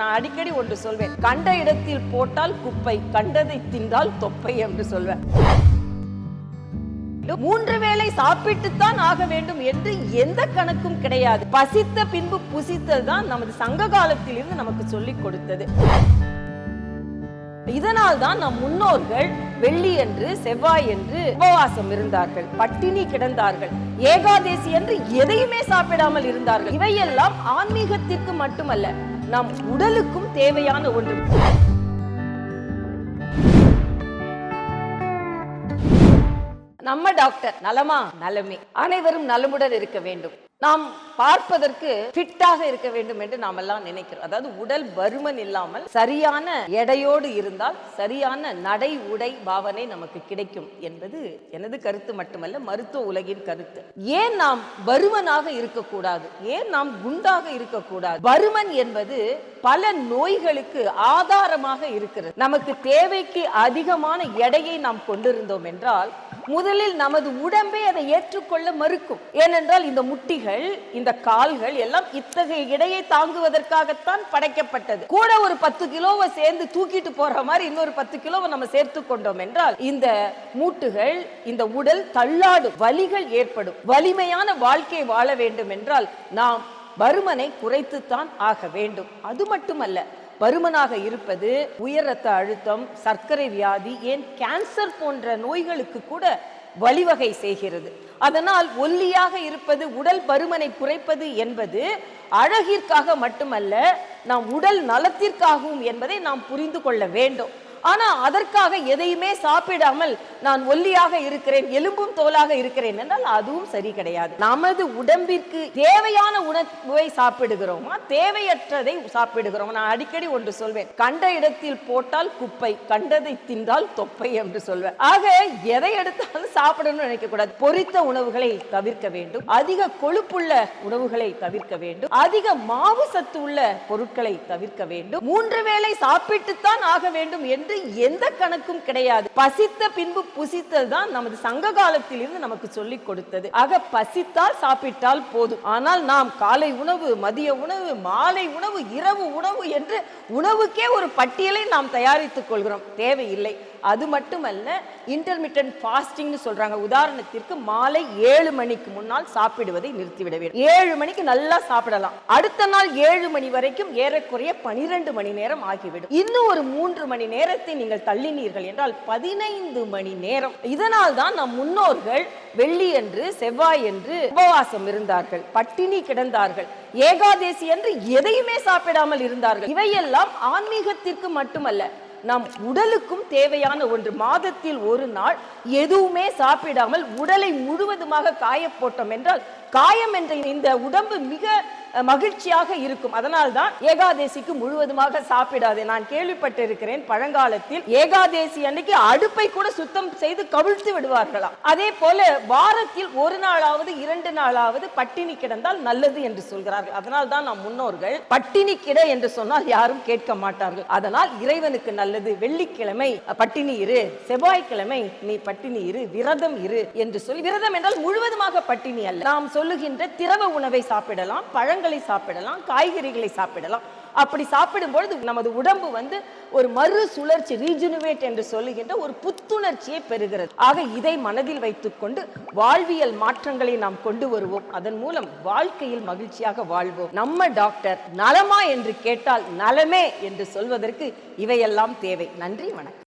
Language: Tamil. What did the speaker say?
நான் அடிக்கடி ஒன்று சொல்வேன் கண்ட இடத்தில் போட்டால் குப்பை கண்டதை தின்றால் தொப்பை என்று சொல்வேன். மூன்று வேளை சாப்பிட்டுத்தான் ஆக வேண்டும் என்று எந்த கணக்கும் கிடையாது. பசித்த பின்பு புசித்தது தான் நமது சங்க காலத்தில் இருந்து நமக்கு சொல்லிக் கொடுத்தது. இதனால் தான் நம் முன்னோர்கள் வெள்ளி என்று செவ்வாய் என்று உபவாசம் இருந்தார்கள் பட்டினி கிடந்தார்கள் ஏகாதேசி என்று எதையுமே சாப்பிடாமல் இருந்தார்கள். இவையெல்லாம் ஆன்மீகத்திற்கு மட்டுமல்ல நம் உடலுக்கும் தேவையான ஒன்று. நம்ம டாக்டர் நலமா நலமே. அனைவரும் நலமுடன் இருக்க வேண்டும். நாம் பார்ப்பதற்கு ஃபிட்டாக இருக்க வேண்டும் என்று நாம் எல்லாம் நினைக்கிறோம். அதாவது உடல் பருமன் இல்லாமல் சரியான எடையோடு இருந்தால் சரியான நடை உடை பாவனை நமக்கு கிடைக்கும் என்பது எனது கருத்து மட்டுமல்ல மருத்துவ உலகின் கருத்து. ஏன் நாம் பருமனாக இருக்கக்கூடாது? ஏன் நாம் குண்டாக இருக்கக்கூடாது? பருமன் என்பது பல நோய்களுக்கு ஆதாரமாக இருக்கிறது. நமக்கு தேவைக்கு அதிகமான எடையை நாம் கொண்டிருந்தோம் என்றால் முதலில் நமது உடம்பே அதை ஏற்றுக்கொள்ள மறுக்கும். ஏனென்றால் இந்த முட்டிகள் இந்த கால்கள் எல்லாம் இத்தகைய இடையை தாங்குவதற்காகத்தான் படைக்கப்பட்டது. கூட ஒரு பத்து கிலோவை சேர்ந்து தூக்கிட்டு போற மாதிரி இன்னொரு பத்து கிலோவை நம்ம சேர்த்து கொண்டோம் என்றால் இந்த மூட்டுகள் இந்த உடல் தள்ளாடும் வலிகள் ஏற்படும். வலிமையான வாழ்க்கை வாழ வேண்டும் என்றால் நாம் பருமனை குறைத்துத்தான் ஆக வேண்டும். அது மட்டுமல்ல பருமனாக இருப்பது உயர் ரத்த அழுத்தம் சர்க்கரை வியாதி ஏன் கேன்சர் போன்ற நோய்களுக்கு கூட வழிவகை செய்கிறது. அதனால் ஒல்லியாக இருப்பது உடல் பருமனை குறைப்பது என்பது அழகிற்காக மட்டுமல்ல நாம் உடல் நலத்திற்காகவும் என்பதை நாம் புரிந்து கொள்ள வேண்டும். ஆனா அதற்காக எதையுமே சாப்பிடாமல் நான் ஒல்லியாக இருக்கிறேன் எலும்பும் தோலாக இருக்கிறேன் என்றால் அதுவும் சரி கிடையாது. நமது உடம்பிற்கு தேவையான உணவை சாப்பிடுகிறோமா? தேவையற்றதை சாப்பிடுகிறோம்? நான் அடிக்கடி ஒன்று சொல்வேன் கண்ட இடத்தில் போட்டால் குப்பை கண்டதை தின்றால் தொப்பை என்று சொல்வேன். ஆக எதை எடுத்தாலும் சாப்பிடணும்னு நினைக்க கூடாது பொறித்த உணவுகளை தவிர்க்க வேண்டும். அதிக கொழுப்புள்ள உணவுகளை தவிர்க்க வேண்டும். அதிக மாவு சத்து உள்ள பொருட்களை தவிர்க்க வேண்டும். மூன்று வேளை சாப்பிட்டுத்தான் ஆக வேண்டும் என்று எந்த கணக்கும் கிடையாது. பசித்த பின்பு புசித்தல் தான் நமது சங்க காலத்தில் இருந்து நமக்கு சொல்லி கொடுத்தது. ஆக பசித்தால் சாப்பிட்டால் போதும். ஆனால் நாம் காலை உணவு மதிய உணவு மாலை உணவு இரவு உணவு என்று உணவுக்கே ஒரு பட்டியலை நாம் தயாரித்துக் கொள்கிறோம். தேவையில்லை. அது மட்டுமல்ல இன்டர்மிட்டன்ட் ஃபாஸ்டிங்னு சொல்றாங்க. உதாரணத்திற்கு மாலை ஏழு மணிக்கு முன்னால் சாப்பிடுவதை நிறுத்திவிட வேண்டும் ஏழு மணிக்கு நல்லா சாப்பிடலாம். அடுத்த நாள் ஏழு மணி வரைக்கும் ஏறக்குறைய பனிரெண்டு மணி நேரம் ஆகிவிடும். இன்னும் ஒரு மூன்று மணி நேரத்தை நீங்கள் தள்ளினீர்கள் என்றால் பதினைந்து மணி நேரம். இதனால் தான் நம் முன்னோர்கள் வெள்ளி என்று செவ்வாய் என்று உபவாசம் இருந்தார்கள். பட்டினி கிடந்தார்கள். ஏகாதேசி என்று எதையுமே சாப்பிடாமல் இருந்தார்கள். இவையெல்லாம் ஆன்மீகத்திற்கு மட்டுமல்ல நம் உடலுக்கும் தேவையான ஒன்று. மாதத்தில் ஒரு நாள் எதுவுமே சாப்பிடாமல் உடலை முழுவதுமாக காய போட்டோம் என்றால் காயம் என்ற இந்த உடம்பு மிக மகிழ்ச்சியாக இருக்கும். அதனால் தான் ஏகாதேசிக்கு முழுவதுமாக சாப்பிடாதே. நான் கேள்விப்பட்டிருக்கிறேன் பழங்காலத்தில் ஏகாதேசி அன்னைக்கு அடுப்பை கூட சுத்தம் செய்து கவிழ்த்து விடுவார்களாம். அதே போல வாரத்தில் ஒரு நாளாவது இரண்டு நாளாவது பட்டினி கிடந்தால் நல்லது என்று சொல்கிறார்கள். அதனால் தான் நம் முன்னோர்கள் பட்டினி கிட என்று சொன்னால் யாரும் கேட்க மாட்டார்கள். அதனால் இறைவனுக்கு நல்லது. வெள்ளிக்கிழமை பட்டினி இரு செவ்வாய்க்கிழமை நீ பட்டினி இரு விரதம் இரு என்று சொல்லி விரதம் என்றால் முழுவதுமாக பட்டினி அல்ல. நாம் சொல்லுகின்ற திரவ உணவை சாப்பிடலாம் பழங்களை சாப்பிடலாம் காய்கறிகளை சாப்பிடலாம். அப்படி சாப்பிடும் பொழுது நமது உடம்பு வந்து ஒரு மறு சுழற்சி ரீஜுனுவேட் என்று சொல்லுகின்ற ஒரு புத்துணர்ச்சியை பெறுகிறது. ஆக இதை மனதில் வைத்துக்கொண்டு வாழ்வியல் மாற்றங்களை நாம் கொண்டு வருவோம். அதன் மூலம் வாழ்க்கையில் மகிழ்ச்சியாக வாழ்வோம். நம்ம டாக்டர் நலமா என்று கேட்டால் நலமே என்று சொல்வதற்கு இவையெல்லாம் தேவை. நன்றி வணக்கம்.